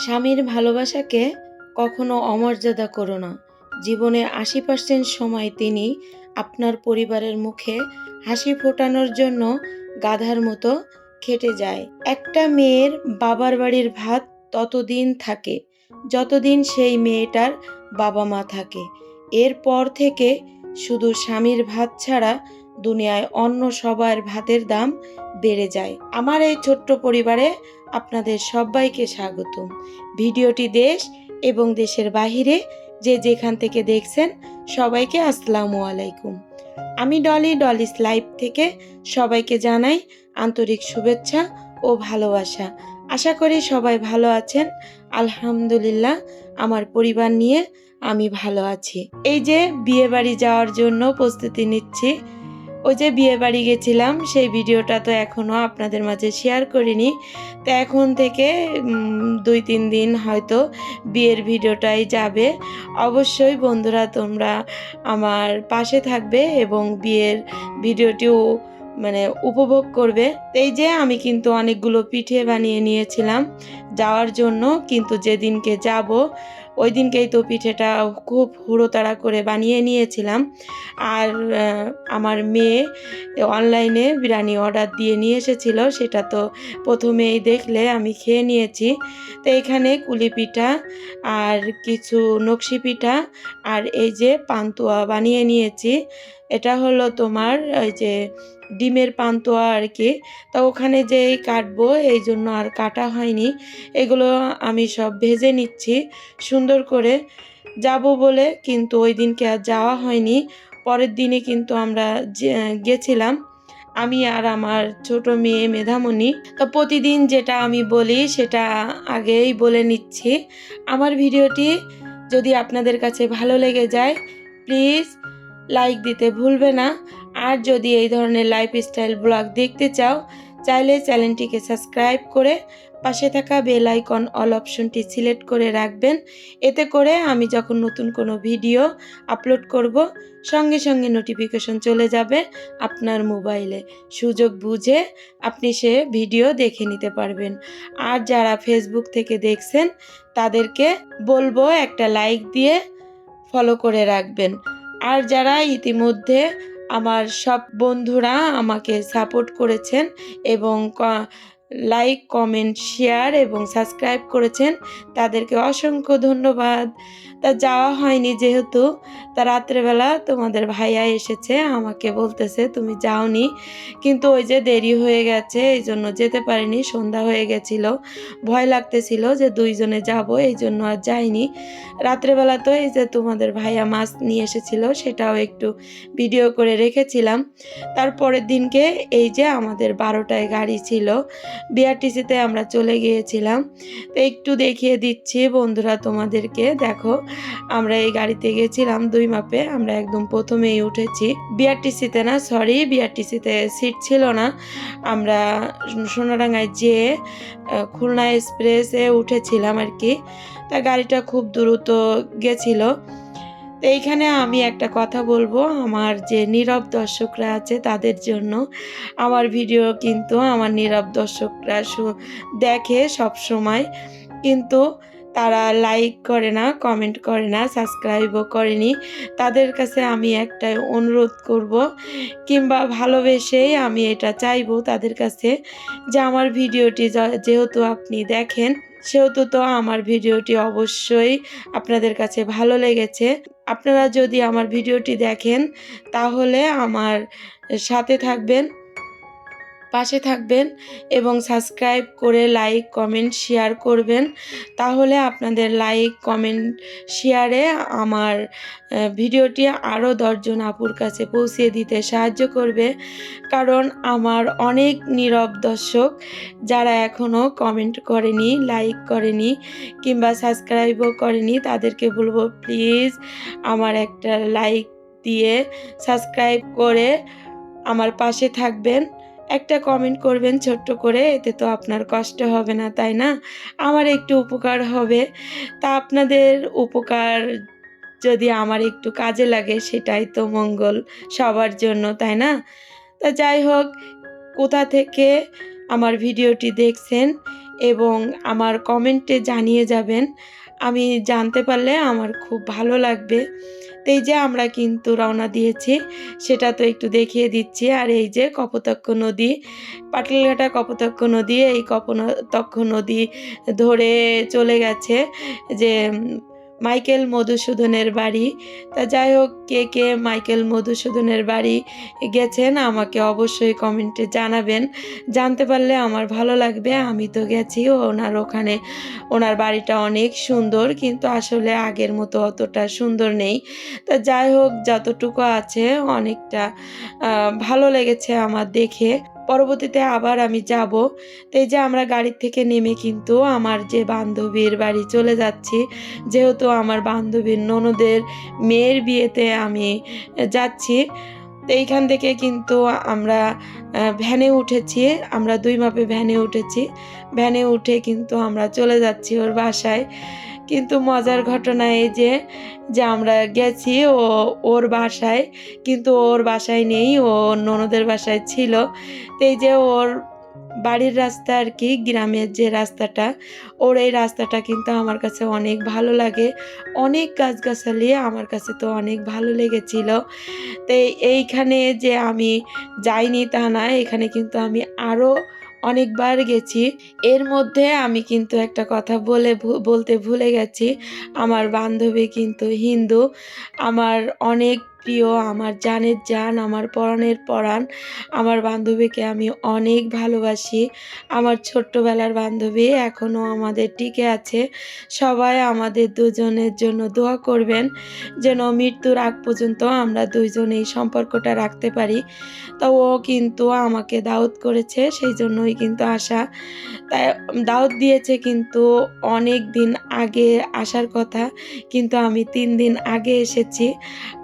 স্বামীর ভালোবাসাকে কখনো অমর্যাদা করো না। জীবনের আশি পার্সেন্ট সময় তিনি আপনার পরিবারের মুখে হাসি ফোটানোর জন্য গাধার মতো খেটে যায়। একটা মেয়ের বাবার বাড়ির ভাত ততদিন থাকে, যতদিন সেই মেয়েটার বাবা মা থাকে এরপর থেকে শুধু স্বামীর ভাত ছাড়া দুনিয়ায় অন্য সবার ভাতের দাম বেড়ে যায়। আমার এই ছোট্ট পরিবারে আপনাদের সবাইকে স্বাগতম ভিডিওটি দেশ এবং দেশের বাহিরে যে যেখান থেকে দেখছেন সবাইকে আসসালামু আলাইকুম। আমি ডলি ডলিস লাইভ থেকে সবাইকে জানাই আন্তরিক শুভেচ্ছা ও ভালোবাসা। আশা করি সবাই ভালো আছেন। আলহামদুলিল্লাহ, আমার পরিবার নিয়ে আমি ভালো আছি। এই যে বিয়ে বাড়ি যাওয়ার জন্য প্রস্তুতি নিচ্ছি ওই যে বিয়ে বাড়ি গেছিলাম, সেই ভিডিওটা তো এখনও আপনাদের মাঝে শেয়ার করিনি। তো এখন থেকে দুই, তিন দিন হয়তো বিয়ের ভিডিওটাই যাবে। অবশ্যই বন্ধুরা তোমরা আমার পাশে থাকবে এবং বিয়ের ভিডিওটিও মানে উপভোগ করবে। এই যে আমি কিন্তু অনেকগুলো পিঠে বানিয়ে নিয়েছিলাম, যাওয়ার জন্য কিন্তু যেদিনকে যাব ওই দিনকেই তো পিঠেটা খুব হুড়োতাড়া করে বানিয়ে নিয়েছিলাম। আর আমার মেয়ে অনলাইনে বিরিয়ানি অর্ডার দিয়ে নিয়ে এসেছিল, সেটা তো প্রথমেই দেখলে আমি খেয়ে নিয়েছি। তো এখানে কুলি পিঠা আর কিছু নকশি পিঠা আর এই যে পান্তুয়া বানিয়ে নিয়েছি। এটা হলো তোমার ওই যে ডিমের পান্তুয়া আর কি। তো ওখানে যেই কাটবো, এই জন্য আর কাটা হয়নি। এগুলো আমি সব ভেজে নিচ্ছি। সুন্দর করে যাব বলে কিন্তু ওই দিনকে আর যাওয়া হয়নি। পরের দিনে কিন্তু আমরা গেছিলাম। আমি আর আমার ছোট মেয়ে মেধামণি। তো প্রতিদিন যেটা আমি বলি সেটা আগেই বলে নিচ্ছি। আমার ভিডিওটি যদি আপনাদের কাছে ভালো লেগে যায়, প্লিজ লাইক দিতে ভুলবে না। আর যদি এই ধরনের লাইফস্টাইল ব্লগ দেখতে চাও চাইলে চ্যানেলটিকে সাবস্ক্রাইব করে পাশে থাকা বেল আইকন অল অপশনটি সিলেক্ট করে রাখবেন। এতে করে আমি যখন নতুন কোনো ভিডিও আপলোড করব, সঙ্গে সঙ্গে নোটিফিকেশন চলে যাবে আপনার মোবাইলে। সুযোগ বুঝে আপনি সে ভিডিও দেখে নিতে পারবেন। আর যারা ফেসবুক থেকে দেখছেন, তাদেরকে বলব একটা লাইক দিয়ে ফলো করে রাখবেন। আর যারা ইতিমধ্যে আমার সব বন্ধুরা আমাকে সাপোর্ট করেছেন এবং লাইক কমেন্ট শেয়ার এবং সাবস্ক্রাইব করেছেন। তাদেরকে অসংখ্য ধন্যবাদ। তা যাওয়া হয়নি যেহেতু, তা রাত্রেবেলা তোমাদের ভাইয়া এসেছে, আমাকে বলতেছে, তুমি যাওনি। কিন্তু ওই যে দেরি হয়ে গেছে, এই জন্য যেতে পারিনি, সন্ধ্যা হয়ে গেছিল। ভয় লাগতেছিল যে দুইজনে যাব, এই জন্য আর যাইনি। রাত্রেবেলা তো এই যে তোমাদের ভাইয়া মাছ নিয়ে এসেছিল, সেটাও একটু ভিডিও করে রেখেছিলাম। তারপরের দিনকে এই যে আমাদের বারোটায় গাড়ি ছিল বিআরটিসিতে আমরা চলে গিয়েছিলাম। তো একটু দেখিয়ে দিচ্ছি বন্ধুরা তোমাদেরকে। দেখো, আমরা এই গাড়িতে গেছিলাম দুই মাপে, আমরা একদম প্রথমেই উঠেছি। বিআরটিসিতে না সরি বিআরটিসিতে সিট ছিল না। আমরা সোনাডাঙ্গায় যেয়ে খুলনা এক্সপ্রেসে উঠেছিলাম আর কি। তা গাড়িটা খুব দ্রুত গেছিল। তো এইখানে আমি একটা কথা বলব, আমার যে নীরব দর্শকরা আছে তাদের জন্য। আমার ভিডিও কিন্তু আমার নীরব দর্শকরা দেখে সব সময় কিন্তু তারা লাইক করে না কমেন্ট করে না সাবস্ক্রাইবও করেনি। তাদের কাছে আমি একটা অনুরোধ করব, কিংবা ভালোবেসেই আমি এটা চাইব তাদের কাছে যে আমার ভিডিওটি যেহেতু আপনি দেখেন, সেহেতু তো আমার ভিডিওটি অবশ্যই আপনাদের কাছে ভালো লেগেছে। আপনারা যদি আমার ভিডিওটি দেখেন, তাহলে আমার সাথে থাকবেন। পাশে থাকবেন এবং সাবস্ক্রাইব করে লাইক কমেন্ট শেয়ার করবেন। তাহলে আপনাদের লাইক কমেন্ট শেয়ারে আমার ভিডিওটি আরও দশজন আপুর কাছে পৌঁছে দিতে সাহায্য করবে। কারণ আমার অনেক নীরব দর্শক যারা এখনও কমেন্ট করেনি লাইক করেনি কিংবা সাবস্ক্রাইবও করেনি, তাদেরকে বলব প্লিজ আমার একটা লাইক দিয়ে সাবস্ক্রাইব করে আমার পাশে থাকবেন। একটা কমেন্ট করবেন ছোট্ট করে, এতে তো আপনার কষ্ট হবে না, তাই না? আমার একটু উপকার হবে। তা আপনাদের উপকার যদি আমার একটু কাজে লাগে, সেটাই তো মঙ্গল সবার জন্য, তাই না? তা যাই হোক, কোথা থেকে আমার ভিডিওটি দেখছেন এবং আমার কমেন্টে জানিয়ে যাবেন, আমি জানতে পারলে আমার খুব ভালো লাগবে। তো এই যে আমরা কিন্তু রওনা দিয়েছি, সেটা তো একটু দেখিয়ে দিচ্ছি। আর এই যে কপোতাক্ষ নদী, পাটলঘাটা কপোতাক্ষ নদী, এই কপনতক্ষ নদী ধরে চলে গেছে যে মাইকেল মধুসূদনের বাড়ি। তা যাই হোক, কে কে মাইকেল মধুসূদনের বাড়ি গেছেন আমাকে অবশ্যই কমেন্টে জানাবেন। জানতে পারলে আমার ভালো লাগবে, আমি তো গেছি, ওনার ওখানে, ওনার বাড়িটা অনেক সুন্দর, কিন্তু আসলে আগের মতো অতটা সুন্দর নেই। তা যাই হোক, যতটুকু আছে অনেকটা ভালো লেগেছে আমার দেখে। পরবর্তীতে আবার আমি যাব। তো এই যে আমরা গাড়ির থেকে নেমে কিন্তু আমার যে বান্ধবীর বাড়ি চলে যাচ্ছি, যেহেতু আমার বান্ধবীর ননদের মেয়ের বিয়েতে আমি যাচ্ছি তো এইখান থেকে কিন্তু আমরা ভ্যানে উঠেছি, আমরা দুই মাপে ভ্যানে উঠেছি। ভ্যানে উঠে কিন্তু আমরা চলে যাচ্ছি ওর বাসায়। কিন্তু মজার ঘটনা এই যে যে আমরা গেছি ও ওর বাসায়, কিন্তু ওর বাসায় নেই, ও ননদের বাসায় ছিল। তো এই যে ওর বাড়ির রাস্তা আর কি, গ্রামের যে রাস্তাটা, ওর এই রাস্তাটা কিন্তু আমার কাছে অনেক ভালো লাগে। অনেক গাছগাছালি আমার কাছে তো অনেক ভালো লেগেছিল। তো এইখানে যে আমি যাইনি তা না, এখানে কিন্তু আমি আরও অনেকবার গেছি। এর মধ্যে আমি কিন্তু একটা কথা বলে বলতে ভুলে গেছি। আমার বান্ধবী কিন্তু হিন্দু। আমার অনেক প্রিয়, আমার জানের জান, আমার পরাণের পরাণ, আমার বান্ধবীকে আমি অনেক ভালোবাসি। আমার ছোট্টবেলার বান্ধবী এখনও আমাদের টিকে আছে। সবাই আমাদের দুজনের জন্য দোয়া করবেন যেন মৃত্যুর আগ পর্যন্ত আমরা দুইজনে এই সম্পর্কটা রাখতে পারি। তো ও কিন্তু আমাকে দাওয়াত করেছে, সেই জন্যই কিন্তু আসা তাই দাওয়াত দিয়েছে কিন্তু অনেক দিন আগে আসার কথা, কিন্তু আমি তিন দিন আগে এসেছি।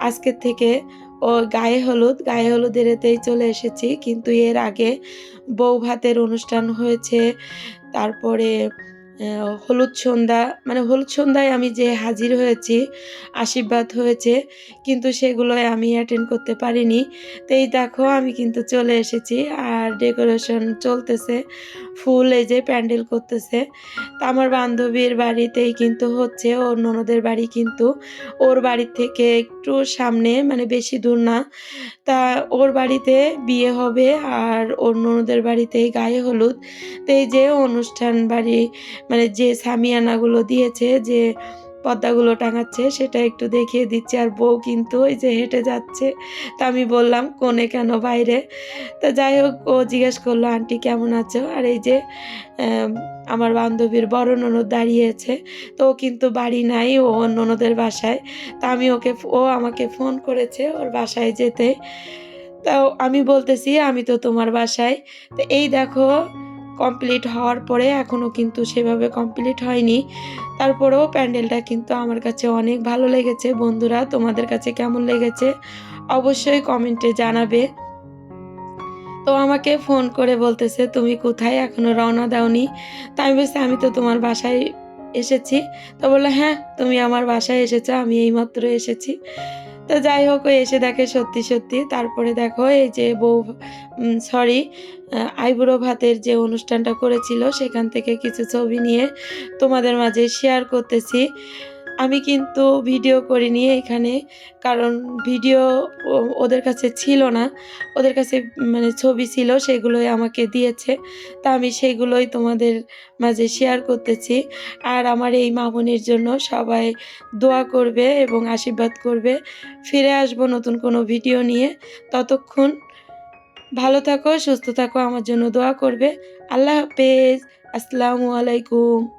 আজকের থেকে ও গায়ে হলুদ, গায়ে হলুদের এতেই চলে এসেছি। কিন্তু এর আগে বউ ভাতের অনুষ্ঠান হয়েছে, তারপরে হলুদ সন্ধ্যা মানে হলুদ সন্ধ্যায় আমি যে হাজির হয়েছি, আশীর্বাদ হয়েছে, কিন্তু সেগুলোয় আমি অ্যাটেন্ড করতে পারিনি। তো এই দেখো, আমি কিন্তু চলে এসেছি আর ডেকোরেশন চলতেছে, ফুল এই যে প্যান্ডেল করতেছে। তা আমার বান্ধবীর বাড়িতেই কিন্তু হচ্ছে ওর ননদের বাড়ি কিন্তু ওর বাড়ির থেকে একটু সামনে মানে বেশি দূর না। তা ওর বাড়িতে বিয়ে হবে আর ওর ননদের বাড়িতেই গায়ে হলুদ। তো এই যে অনুষ্ঠান বাড়ি মানে যে সামিয়ানাগুলো দিয়েছে, যে পর্দাগুলো টাঙাচ্ছে, সেটা একটু দেখিয়ে দিচ্ছে। আর বউ কিন্তু ওই যে হেঁটে যাচ্ছে। তা আমি বললাম কোনে কেন বাইরে? তা যাই হোক, ও জিজ্ঞেস করল, আন্টি কেমন আছো? আর এই যে আমার বান্ধবীর বড় ননদ দাঁড়িয়েছে। তো ও কিন্তু বাড়ি নাই, ও ননদের বাসায়। তা আমি ওকে ও আমাকে ফোন করেছে ওর বাসায় যেতে। তাও আমি বলতেছি, আমি তো তোমার বাসায়। তো এই দেখো কমপ্লিট হওয়ার পরে এখনও কিন্তু সেভাবে কমপ্লিট হয়নি। তারপরেও প্যান্ডেলটা কিন্তু আমার কাছে অনেক ভালো লেগেছে। বন্ধুরা, তোমাদের কাছে কেমন লেগেছে অবশ্যই কমেন্টে জানাবে। তো আমাকে ফোন করে বলতেছে, তুমি কোথায়? এখনও রওনা দাওনি। তা আমি বলছি, আমি তো তোমার বাসায় এসেছি। তো বলল হ্যাঁ তুমি আমার বাসায় এসেছ, আমি এইমাত্র এসেছি। তো যাই হোক এসে দেখে সত্যি সত্যি। তারপরে দেখো, এই যে বউ সরি আইবুড়ো ভাতের যে অনুষ্ঠানটা করেছিল, সেখান থেকে কিছু ছবি নিয়ে তোমাদের মাঝে শেয়ার করতেছি। আমি কিন্তু ভিডিও করিনি এখানে, কারণ ভিডিও ওদের কাছে ছিল না। ওদের কাছে মানে ছবি ছিল, সেগুলোই আমাকে দিয়েছে। তা আমি সেগুলোই তোমাদের মাঝে শেয়ার করতেছি। আর আমার এই মামনির জন্য সবাই দোয়া করবে এবং আশীর্বাদ করবে। ফিরে আসব নতুন কোনো ভিডিও নিয়ে। ততক্ষণ ভালো থাকো, সুস্থ থাকো, আমার জন্য দোয়া করবে। আল্লাহ হাফেজ। আসসালামু আলাইকুম।